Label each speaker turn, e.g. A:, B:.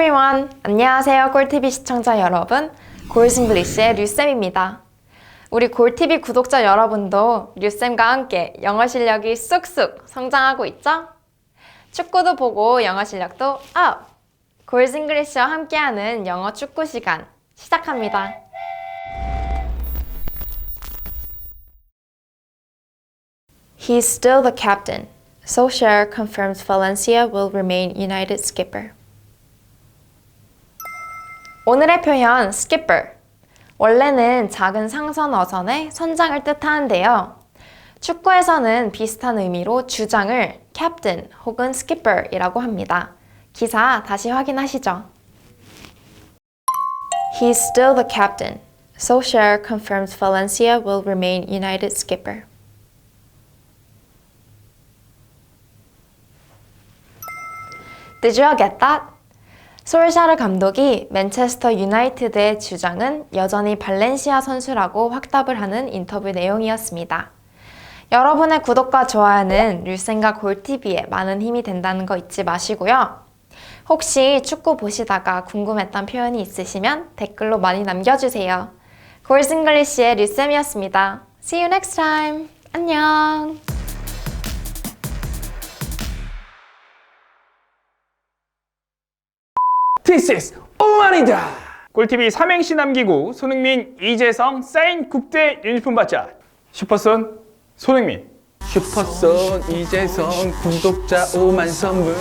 A: 에브리원 안녕하세요 꼴TV 시청자 여러분 골싱글리시의 류쌤입니다 우리 골TV 구독자 여러분도 류쌤과 함께 영어 실력이 쑥쑥 성장하고 있죠? 축구도 보고 영어 실력도 업! 골싱글리시와 함께하는 영어 축구 시간 시작합니다 He's still the captain. Solskjaer confirms Valencia will remain United skipper. 오늘의 표현 skipper. 원래는 작은 상선 어선의 선장을 뜻하는데요. 축구에서는 비슷한 의미로 주장을 captain 혹은 skipper이라고 합니다. 기사 다시 확인하시죠. He's still the captain. Solskjaer confirms Valencia will remain United skipper. Did you all get that? 솔샤르 감독이 맨체스터 유나이티드의 주장은 여전히 발렌시아 선수라고 확답을 하는 인터뷰 내용이었습니다. 여러분의 구독과 좋아요는 률센과 골TV에 많은 힘이 된다는 거 잊지 마시고요. 혹시 축구 보시다가 궁금했던 표현이 있으시면 댓글로 많이 남겨주세요. 골싱글리시의 류쌤이었습니다. See you next time. 안녕.
B: This is 오만이다. 꿀TV 삼행시 남기고 손흥민, 이재성 사인 국대 유니폼 받자. 슈퍼손 손흥민.
C: 슈퍼son 이재성 구독자 5만 선물